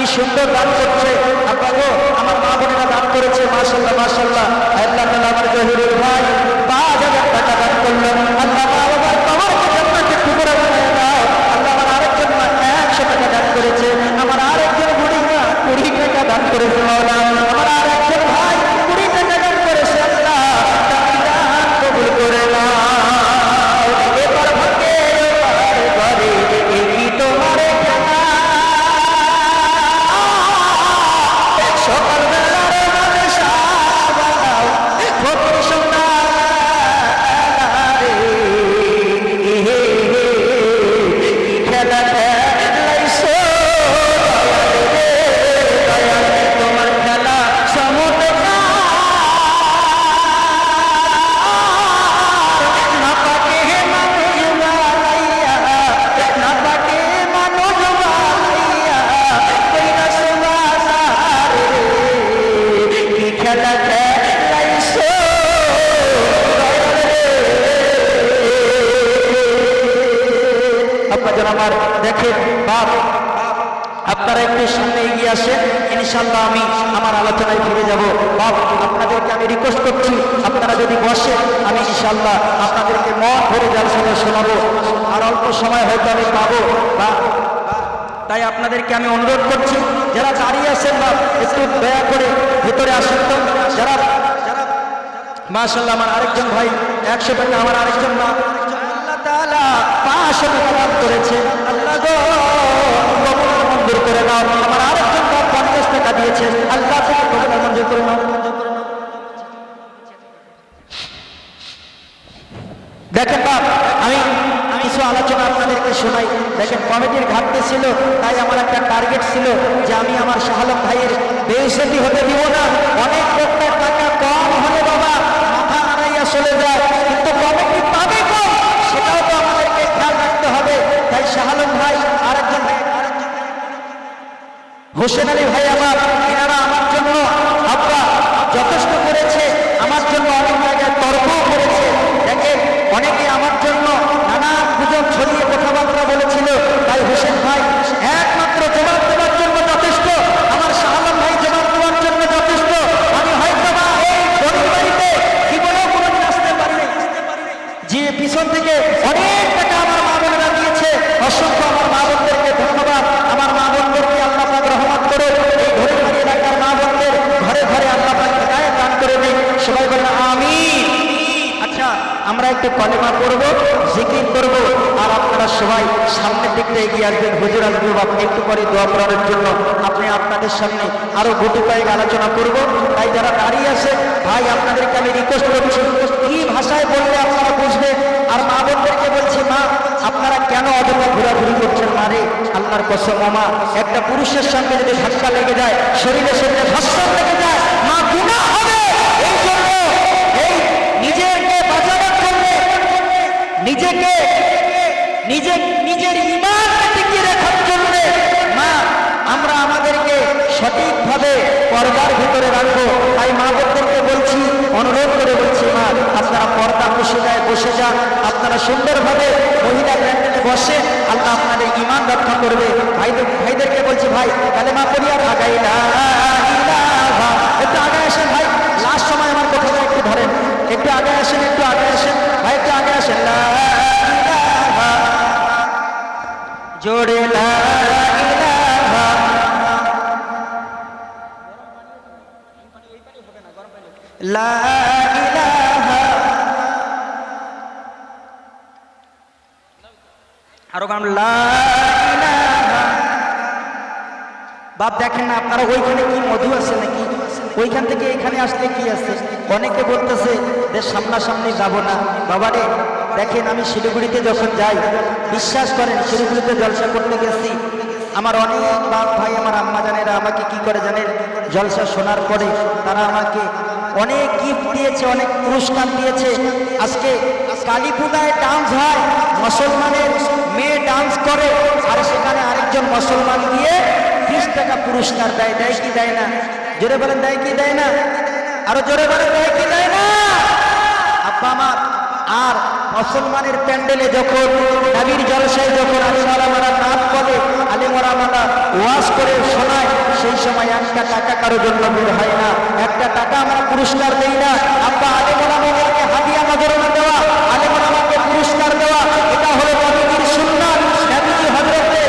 কি সুন্দর দান করছে। আপনাকে আমার মা বোনেরা দান করেছে মাসাল্লাহ মাসাল্লাহ আল্লাহ আমার জহিরুল ভাই পাঁচ হাজার টাকা দান করলেন। আল্লাহ ইনশাআল্লাহ ফিরে যাব। আপনাদেরকে আমি রিকোয়েস্ট করছি, আপনারা যদি বসে আমি ইনশাল্লাহ আপনাদেরকে মন ভরে জালসাটা শোনাবো। আর অল্প সময় হয়তো আমি পাবো। বা, তাই আপনাদেরকে আমি অনুরোধ করছি, যারা দাঁড়িয়ে আছেন বা একটু দয়া করে ভেতরে আসেন তো, যারা মাসাল্লাহ আমার আরেকজন ভাই, একশো টাকা, আমার আরেকজন মা। পাঁচশো করেছে। আল্লাহ করে দাও। আমার আরেক টাকা দিয়েছে আল্লাহ থেকে কবুল মঞ্জুর করুন দেখেন বাপ, আমি কিছু আলোচনা আপনাদেরকে শোনাই। দেখেন, কমিটির ঘাটতি ছিল, তাই আমার একটা টার্গেট ছিল যে আমি আমার শাহালম ভাইয়ের বেউসতি হতে দিব না। অনেক লোকটা টাকা হোসেন আলী ভাই আমার করার জন্য আপনি আপনাদের সামনে আরও গুটি কয়েক আলোচনা করব। তাই যারা দাঁড়িয়ে আছে, ভাই, আপনাদেরকে আমি রিকোয়েস্ট করছি, কি ভাষায় বললে আপনারা বুঝবে? আর মা বোনদেরকে বলছি, মা, আপনারা কেন অযথা ঘোরাঘুরি করছেন? মারে আল্লাহর কষ্ট মামা একটা পুরুষের সঙ্গে যদি ধাক্কা লেগে যায় শরীরের সঙ্গে ধাক্কা লেগে যায়, মা গুণা হবে। এই জন্য এই নিজেকে বাঁচাবার জন্য, নিজেকে নিজে নিজের ইমান সঠিকভাবে পর্দার ভিতরে রাখব। তাই মা বোনদেরকে বলছি, অনুরোধ করে বলছি মা, আপনারা পর্দা বসে যায় বসে যান, আপনারা সুন্দরভাবে মহিলা প্যান্ডেলে বসে আল্লাহ আপনাদের ইমান রক্ষা করবে। ভাইদের ভাইদেরকে বলছি, ভাই তাহলে মা পড়ি আর আগাই না। একটু আগে আসেন, ভাই। লাস্ট সময় আমার কথাটা একটু ধরেন। একটু আগে আসেন, একটু আগে আসেন। ভাই, একটু আগে আসেন। জোরে লা আরও গান বাপ দেখেন না, আপনারা ওইখানে কি মধু আছে নাকি? ওইখান থেকে এখানে আসলে কি আছে? অনেকে বলতেছে যে সামনাসামনি যাব না। বাবারে, দেখেন, আমি শিলিগুড়িতে যখন যাই, বিশ্বাস করেন, শিলিগুড়িতে জলসা করতে গেছি। আমার অনেক বাপ ভাই, আমার আম্মা জানেরা আমাকে কি করে জানেন? জলসা শোনার পরে তারা আমাকে অনেক গিফট দিয়েছে, অনেক পুরস্কার দিয়েছে। আজকে কালী পূজায় ডান্স হয়, মুসলমানের মেয়ে ডান্স করে, আর সেখানে আরেকজন মুসলমান দিয়ে বিশ টাকা পুরস্কার দেয়। দেয় কি দেয় না? জোরে বলেন, দেয় কি দেয় না? আরও জোরে বলেন, দেয় কি দেয় না? আব্বা, আমার আর মুসলমানের প্যান্ডেলে যখন, নবীর জলসায় যখন আলিমারা নাচ করে আলিমারা ওয়াজ করে শোনায়, সেই সময় একটা টাকা কারও জন্য বের হয় না। একটা টাকা আমরা পুরস্কার দেই না। আমরা আলিমারা আমাদেরকে হাদিয়া নজরানা দেওয়া আলিমারা আমাকে পুরস্কার দেওয়া এটা হলো নবীর সুন্নাত নবীজি হযরতে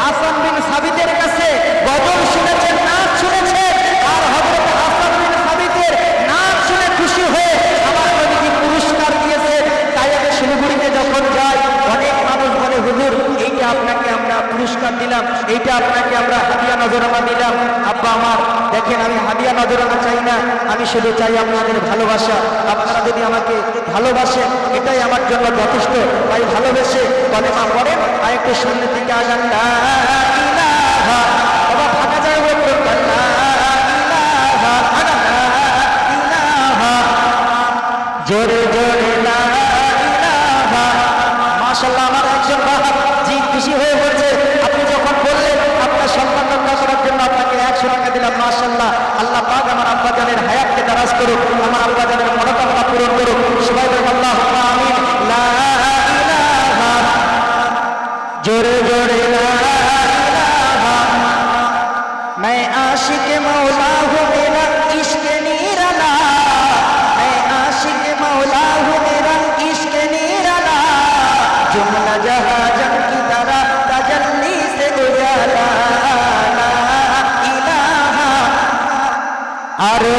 হাসান বিন সাবিতের কাছে গজল শুনেছেন নাচ শুনেছেন আর হযরত হাসান বিন সাবিতের নাচ শুনে খুশি হয়ে আমার নবীজি পুরস্কার দিয়েছে তাই আমি শিলিগুড়িতে যখন যাই অনেক মানুষ বলে হুজুর এইটা আপনাকে আমরা পুরস্কার আপনাকে আমরা হাদিয়া নজরানা দিলাম। আব্বা আমার, দেখেন আমি হাদিয়া নজরানা চাই না, আমি শুধু চাই আপনাদের ভালোবাসা। আপনারা যদি আমাকে ভালোবাসেন, এটাই আমার জন্য যথেষ্ট। তাই ভালোবেসে কলেমা পড়েন আর একটু সামনের দিকে আগান। করুক আমার আব্বা জানের মনোকামনা পূরণ করুক সবাই বলুন আল্লাহ আমিন লা ইলাহা জোরে জোরে লা ইলাহা मैं आशिक मौला हूँ मेरा इश्क निराला मैं आशिक मौला हूँ मेरा इश्क निराला जुमला जहाँ जंग की तरह तजल्ली से उजाला ला इलाहा अरे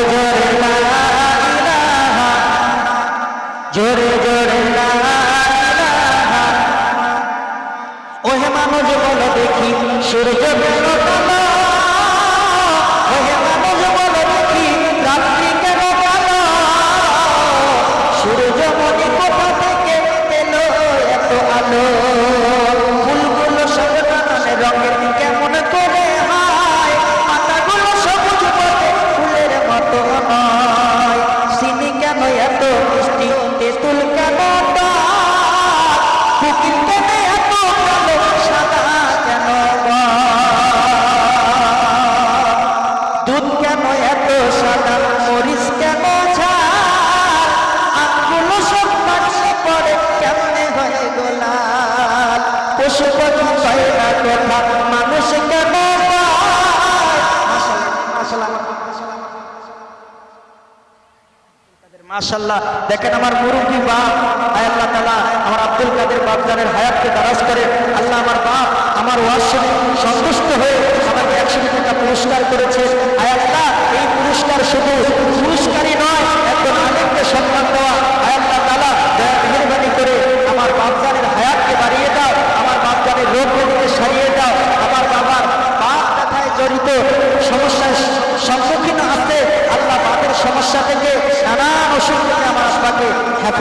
মাশাল্লাহ দেখেন আমার মুরব্বী বাপ আল্লাহ তালা আমার আব্দুল কাদের বাপদানের হায়াতকে দারাজ করে, আল্লাহ আমার বাপ, আমার ওয়াজ শুনে সন্তুষ্ট হয়ে আমাকে একশো টাকা পুরস্কার করেছে। আয় আল্লাহ, এই পুরস্কার শুধু পুরস্কারই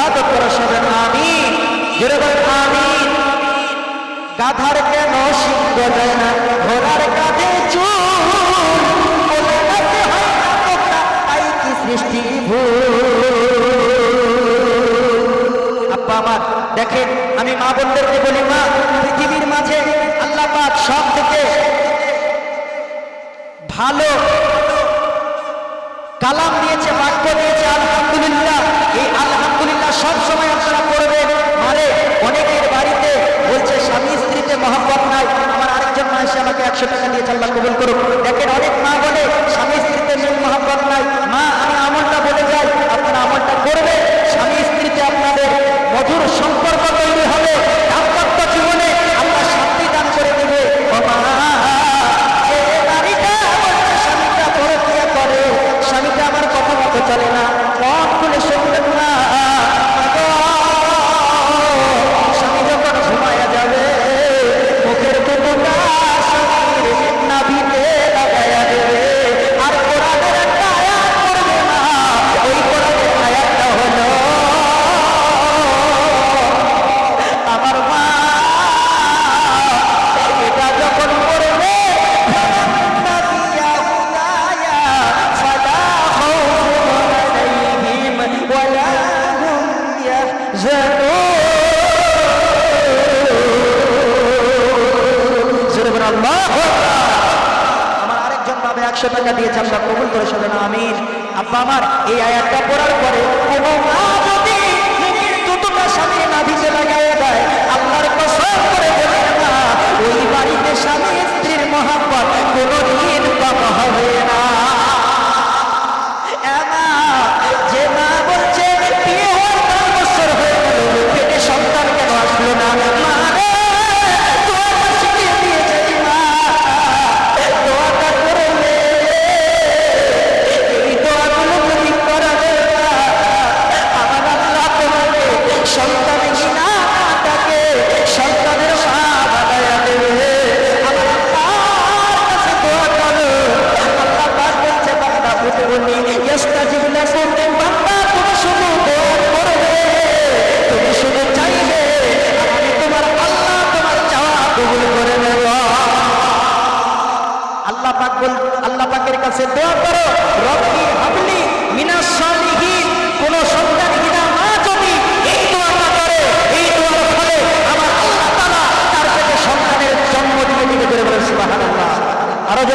ইবাদত করা সবে আমি গিরবার আমি গাধার কেন সিংহ দেয় না? ঘোড়ার কাঁধে সৃষ্টি আব্বা আমার দেখেন, আমি মা বোনদেরকে বলি, মা, পৃথিবীর মাঝে আল্লাহ পাক সব থেকে ভালো কালাম দিয়েছে, বাক্য দিয়েছে, আলহামদুলিল্লাহ। সব সময় আপনারা করবেন মানে অনেকের বাড়িতে বলছে, স্বামী স্ত্রীতে মহাব্বত নাই। আমার আরেকজন মানুষ আমাকে একশো টাকা দিয়ে চাল্লা কবুল করুক। দেখেন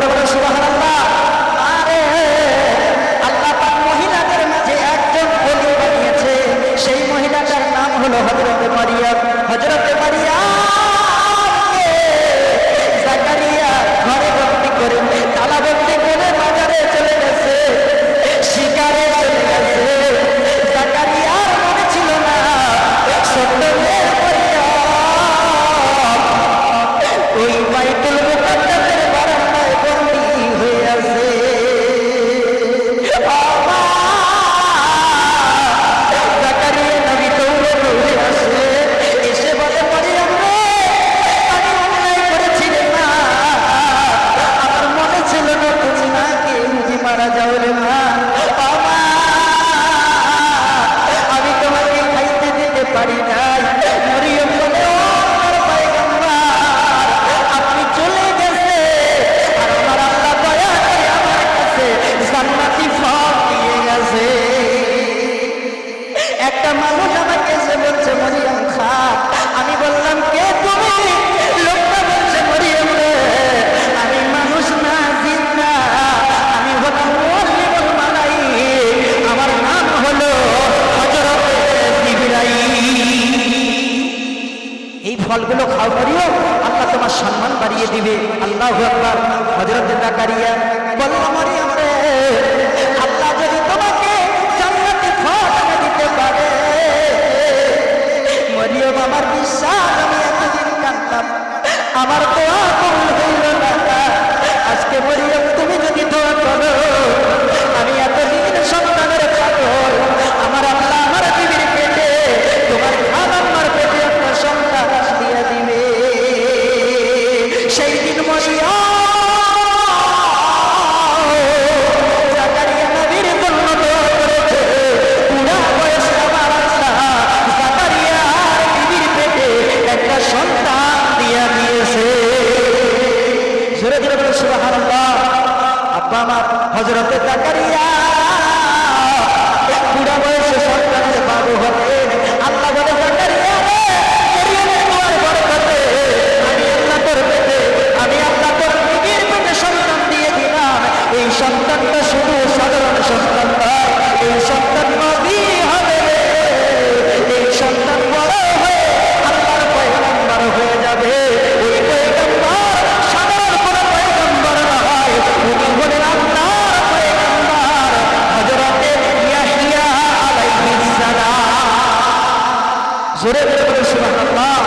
বলে मारते हो तुम আমার হজরতে জাকারিয়া জোরে জোরে বলে সুবহানাল্লাহ।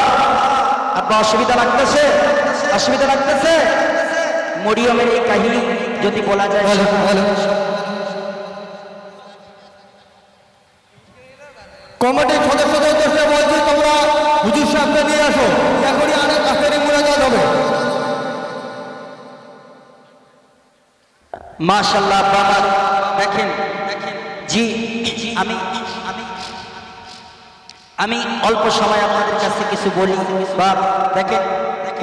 আব্বা অসুবিধা লাগতেছে? অসুবিধা লাগতেছে? মরিয়মের এই কাহিনী যদি বলা যায় কমিটির সদস্যদের উদ্দেশ্যে বলছি তোমরা হুজুর সাহেবকে নিয়ে আসো এখনই অনেক আখেরি মুনাজাত হবে। মাশাল্লাহ বাবা দেখেন জি আমি আমি অল্প সময় আপনাদের কাছে কিছু বলি। বা দেখেন,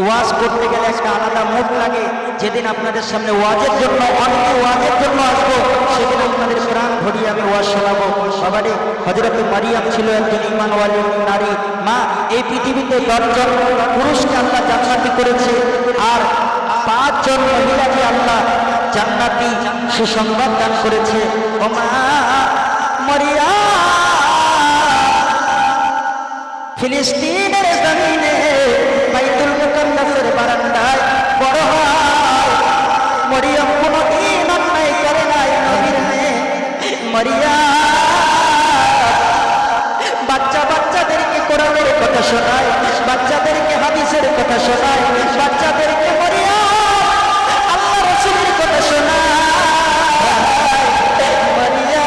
ওয়াজ করতে গেলে একটা আলাদা মুড লাগে। যেদিন আপনাদের সামনে ওয়াজের জন্য, অনেকে ওয়াজের জন্য আসব, সেদিন আপনাদের প্রাণ ভরিয়ে আমি ওয়াজ শোনাবো। বাবারে হজরত মারিয়াম ছিল একজন ইমানওয়ালী নারী। মা, এই পৃথিবীতে দশজন পুরুষকে আল্লাহ জান্নাতি করেছে, আর পাঁচজন মহিলাকে আল্লাহ জান্নাতি সুসংবাদ দান করেছে। ও মা, মরিয়া! ফিলিস্তিনের জমিনে বাইতুল মুকাদ্দাসের বারান্দায় বড় হয়। মরিয়ম কোনদিন অন্যায় করে নাই নবীর মেয়ে মরিয়া। বাচ্চা বাচ্চাদেরকে কোরআনের কথা শোনায়, বাচ্চাদেরকে হাদিসের কথা শোনায়, বাচ্চাদেরকে মরিয়া। আল্লাহ রসুলের কথা শোনায়। মরিয়া।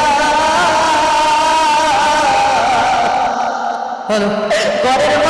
Hello Agora ele